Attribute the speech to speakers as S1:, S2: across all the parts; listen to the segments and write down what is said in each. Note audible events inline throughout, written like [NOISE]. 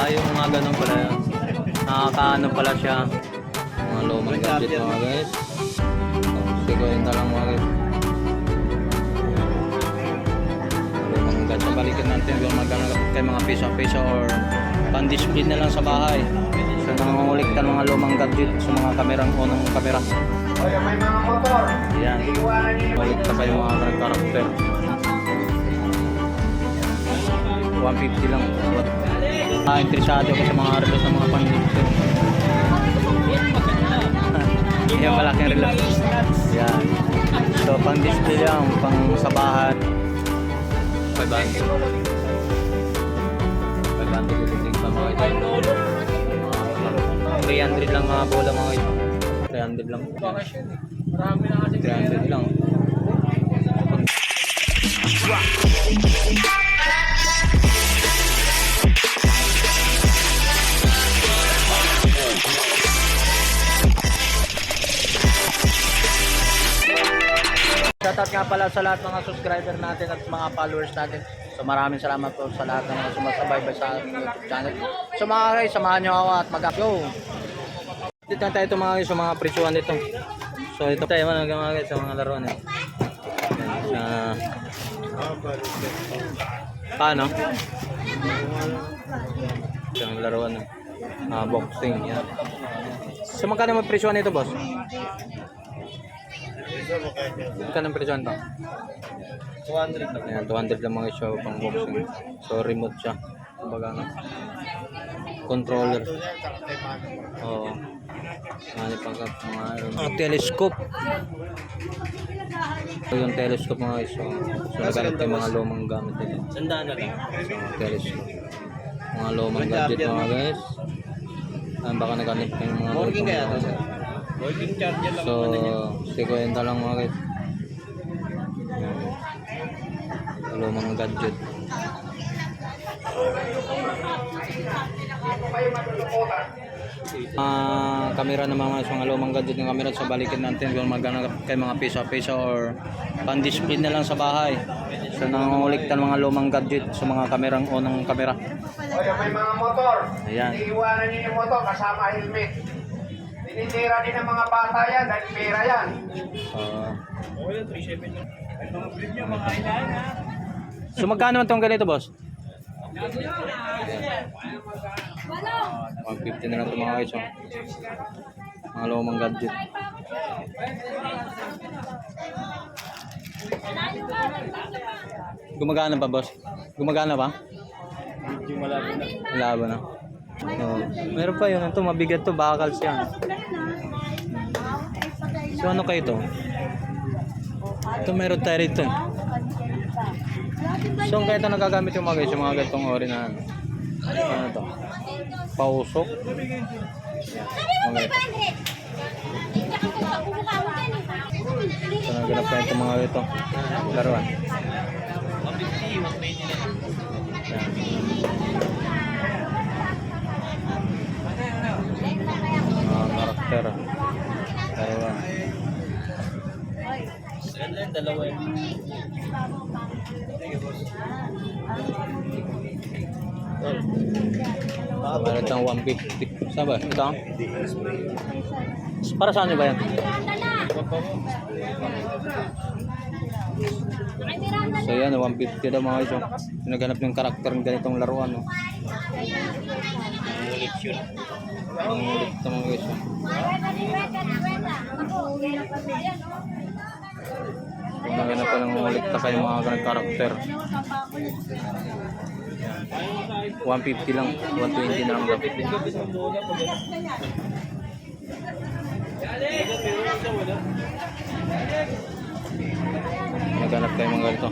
S1: Ah, yung mga ganun pala. Nakakaano pala siya. Mga lumang gadget mga guys. Ikuhin na lang mga guys. Lumang gadget. Balikan natin kung magkano kay mga piso-piso or pan-display na lang sa bahay. So nangunguliktan mga lumang gadget sa mga kamerang unang kamera.
S2: May mga motor.
S1: Ayan. Ulikta pa yung mga karakter. 150 lang. Ah, interesado ko sa mga relo sa mga pan-display. [LAUGHS] Yan malaking relo. Yan. So pang display lang, pang sabahan. 500. 500 ulitin pa mga ito. 300 lang mga bola mga ito. 300 lang.
S2: Marami na kasi
S1: 300 lang. Shoutout nga pala sa lahat mga subscriber natin at mga followers natin. So maraming salamat po sa lahat ng mga sumasabay sa YouTube channel. So mga guys, samahan nyo ako at mag-go! Dito na tayo ito mga guys, sa mga presyuhan dito. So ito tayo mga guys, sa mga laruan eh. Sa... Paano? Yung laruan eh. Ah, boxing, yan. So magkano ang presyuhan nito boss? Magkano ang presyuhan to?
S2: 200 lang.
S1: Ayan, 200 lang mga show pang boxing. So remote siya. Kumbaga ano. Controller. Oo. Ano pang mga mga telescope. So yung telescope mga guys. So, naghanap tayo mga lumang gamit nila.
S2: Sandaan na lang.
S1: So, telescope. Mga lumang gadget mga guys. Ah, baka naghanap kayo mga
S2: Working
S1: lumang
S2: kaya to
S1: gamit.
S2: sir? Working charger lang
S1: So,
S2: naman na.
S1: 50 lang mga guys. Ayan. Lumang gadget. Ah, kamera ng mga mga lumang gadget ng kamera sa balikin natin kung magkano kay mga piso-piso or pan-display na lang sa bahay. So nangunguliktan mga lumang gadget sa mga kamerang unang kamera.
S2: O yung may mga motor.
S1: Ayan.
S2: Iiwanan niyo yung motor kasama helmet. Tinitira din ng mga bata yan dahil pera yan.
S1: Ah. so magkano itong ganito boss? 150 na lang ito mga guys. Oh. Mga lumang gadget. Gumagana ba boss? Gumagana ba?
S2: Medyo malabo na.
S1: Malabo na. Oh. Meron pa yun. Ito mabigat to. Bakal siya. So ano kayo to? Ito meron tayo rito. So ang kaya ito nagagamit yung mga guys, yung mga ganitong ori na ano. Ano to? Pausok. Mga. So naganap tayo itong mga ito. Laruan.
S2: 150, 120 na.
S1: Yan. Mga karakter.
S2: Ganda yung dalawa yun.
S1: Meron itong 150. Saan ba? Ito? Para saan ba yan? So yan, 150 daw mga iso. Naghanap yung karakter ng ganitong laruan. No? Ang ulit ito mga iso. Kung naghanap pa ng na kayo mga ganitong karakter. 150 lang, 120 na lang daw. Naghanap tayo mga ganito.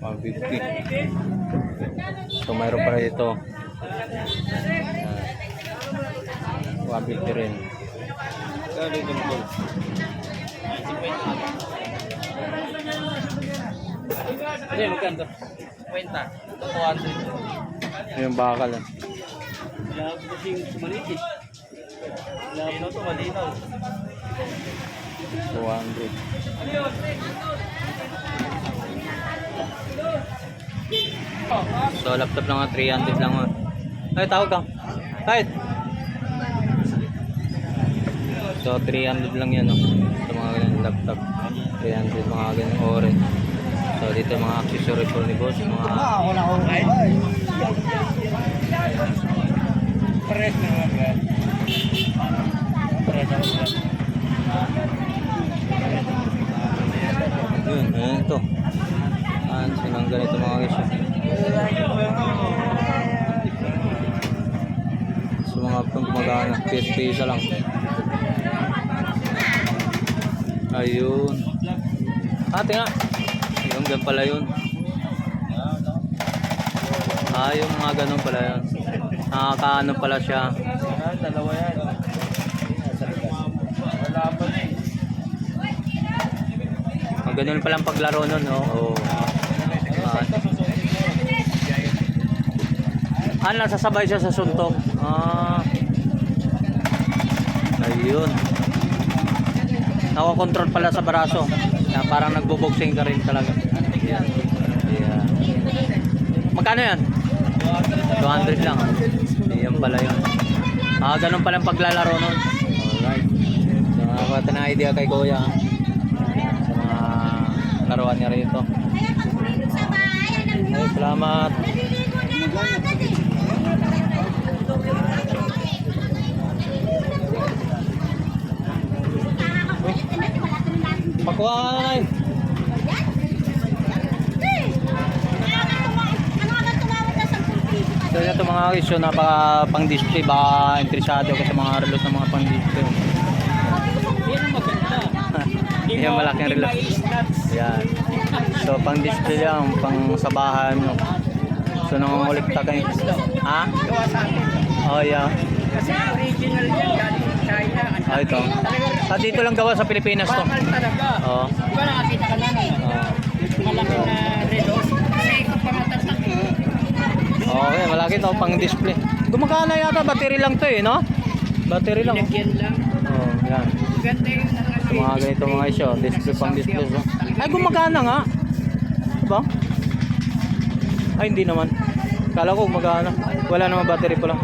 S1: 150. So mayroon pa ito. Ah, 150 rin.
S2: Ganda yung gold. 50. Yung magkano? 50. 200.
S1: Yung bakal.
S2: Labo kasing eh. Labo to malinaw.
S1: 200. So laptop lang ah, 300 lang ah. Ay, tawag ka. Kahit. So, 300 lang yan, no? Laptop. 300, mga ganyan orange. So, dito mga accessory po ni boss. Mga...
S3: Ako na ako.
S2: Pares na mga
S1: Yun, ayan ito. Ayan, sinang ganito mga guys. So, mga pang gumagana. PSP isa lang. Ayun. Ate nga. Yung gan pala yun. Ah, yung mga ganun pala yun. Nakakaano pala siya.
S2: Dalawa yan. Wala pa
S1: Ang ganun palang paglaro nun, no? Oo. Ah. Ah, nasasabay siya sa suntok. Ah. Ayun. Nakakontrol pala sa baraso. Kaya parang nagbo-boxing ka rin talaga. Yeah. Yeah. Magkano yan? 200 lang. Yan pala yun. Ah, ganun palang paglalaro nun. Alright. So, nakakata na idea kay Kuya. ah. Sa mga laruan niya rito. Ay, salamat. Pakuha ka na na So ito mga guys, so napaka pang display baka interesado ka sa mga relos ng mga pang display.
S2: Yan ang maganda. [LAUGHS]
S1: Yan malaking relos. Yan. So pang display lang, pang sabahan no. So nangungulikta kayo. Ha?
S2: Gawa sa akin.
S1: Oh yeah.
S2: Kasi original yan galing China. Ang
S1: Oh ito. Sa dito lang gawa sa Pilipinas to.
S2: Bakal talaga.
S1: Oh.
S2: Di ba nakakita ka lang eh?
S1: Oh.
S2: Malaki na redos. Kasi ikot pa matatak eh.
S1: Malaki to pang display. Gumagana yata battery lang to eh, no? Battery lang. oh.
S2: Lagyan lang.
S1: Oh, yan.
S2: Ganda yung ano.
S1: Mga ganito mga isyo, display pang display. So. Ay, gumagana nga. Diba? Ay, hindi naman. Kala ko gumagana. Wala naman battery pala.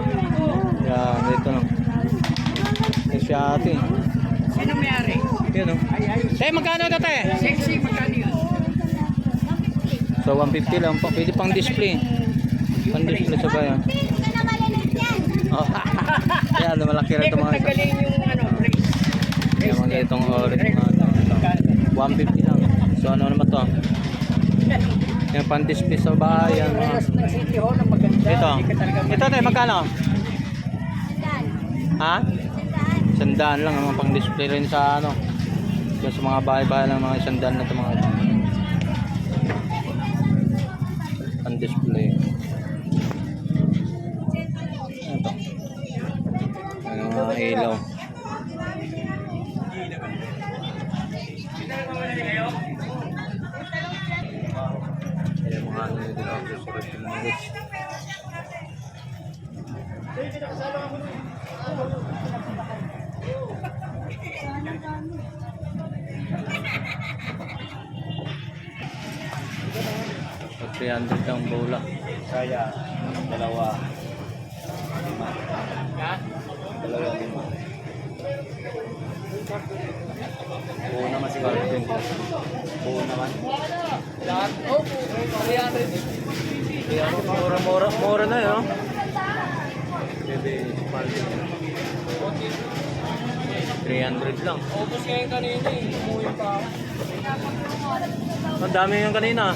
S1: Yan, dito no. Kasi ate.
S2: Sino may-ari?
S1: Yan oh.
S2: Ay, ay.
S1: Eh, magkano ito te?
S2: Sexy, magkano yun?
S1: So, 150 lang. Pwede pang display. Pang display sa bayan. Oh. [LAUGHS] yan, malaki rin
S2: Hindi,
S1: ito
S2: kung
S1: mga
S2: tagaling yung ano.
S1: Yan, mga itong orange mga ito. ito. 150 lang. So, ano naman to? Yung pang display sa bayan. Mga... Ito. Ito te, magkano? Ha? Sandaan lang ang pang display rin sa ano. Yung sa mga bahay-bahay ng mga sandaan na ito mga ito. Guys. So, 300 lang bola.
S3: Kaya, dalawa. Lima. Dalawa lima. Buo naman si Calvin. Buo naman.
S2: Lahat. Oh, 300.
S1: Mura, mura, mura na yun. Bebe, Spaldi. 300 lang.
S2: Ubus ngayon kanina eh. Umuwi pa ako.
S1: Ang dami yung kanina.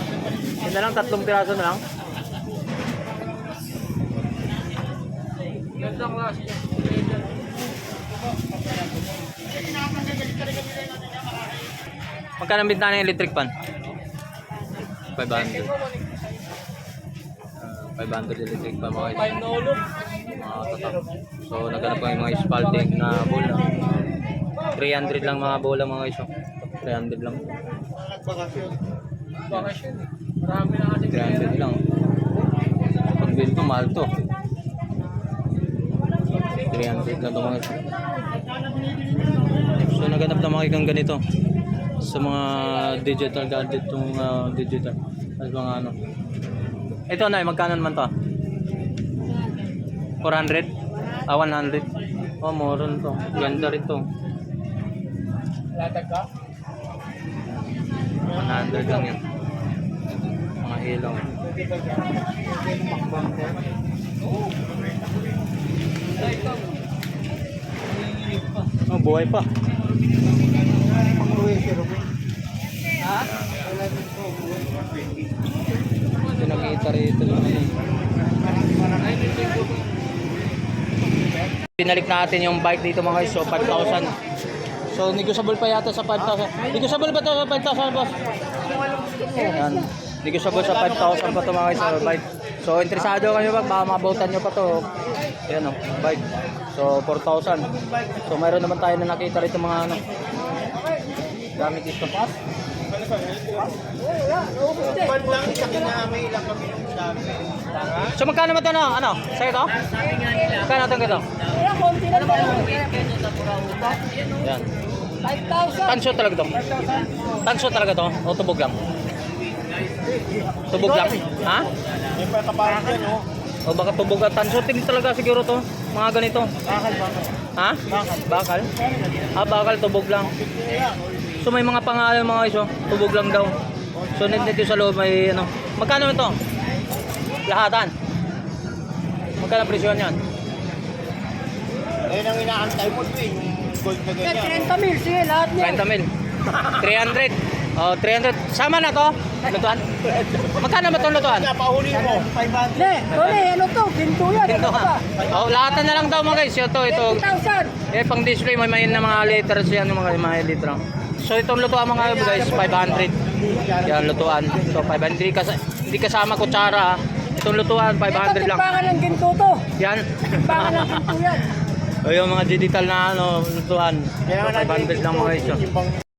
S1: Yun na lang, tatlong piraso na lang.
S2: Ganda klase niya.
S1: Magkano bintana ng electric fan? 500. Ah, 500 electric mga ito.
S2: Five na ulo.
S1: Mga tatak. So, naghanap ko yung mga spalding na bola. 300 lang mga bola mga iso. 300 lang.
S2: Bakasyon. Marami na kasi
S1: 300 lang. Pag bill ko, mahal to. 300 lang ito mga iso. So, naghanap na mga ikang ganito. Sa mga digital gadget, itong ah, digital. At mga ano. Ito na, magkano naman to? 400? Ah, 100. Oh, moron to. Ganda rin to.
S2: Latag ka?
S1: 100 lang yan. Mga ilaw. Oh, buhay pa. Pinalik natin yung bike dito mga guys. So, 5,000. So, negotiable pa yata sa 5,000. Negotiable ba ito sa 5,000, boss? Yan. Negotiable sa 5,000 pa ito mga guys sa bike. So, interesado kayo ba? Baka mabutan nyo pa to. Ayan o, bike. So, 4,000. So, mayroon naman tayo na nakita rito mga ano. Gamit dito. So, magkano ba ito no? Ano? Sa'yo to? Magkano ito ito?
S4: Kaya konti na ba yun?
S1: Yan.
S4: 5,000.
S1: Tanso talaga to. Tanso talaga to. O tubog lang. Tubog lang. Ha?
S2: May pagkaparang yan, oh.
S1: O baka tubog at tanso. Tingin talaga siguro to. Mga ganito.
S2: Bakal, bakal.
S1: Ha? Bakal. Ah, bakal. Tubog lang. So may mga pangalan mga iso. Tubog lang daw. So net dito sa loob may ano. Magkano ito? Lahatan. Magkano presyo niyan?
S2: Ayun ang inaantay mo, Twin. Yung gold na ganyan.
S4: 30 mil, sige, lahat niya.
S1: 30 mil. 300. Oh, 300. Sama na to? Lutuan? Magkano ba itong lutuan?
S2: Napahuli mo. 500.
S4: Ne, Tony, ano to? Ginto yan. Ano
S1: Ito
S4: ka ba?
S1: Oh, lahatan na lang daw mga guys. Ito, ito.
S4: 20,000.
S1: Eh, pang display, may mayin na mga liters yan, mga mga litro. So, itong lutuan mga guys, 500. Yan, lutuan. So, 500. Hindi, kas hindi kasama kutsara. ha. Itong lutuan,
S4: Ito,
S1: 500 lang.
S4: timbangan ng ginto to.
S1: Yan.
S4: Timbangan ng ginto yan. [LAUGHS]
S1: o yung mga digital na ano, lutuan. So, 500 lang mga guys.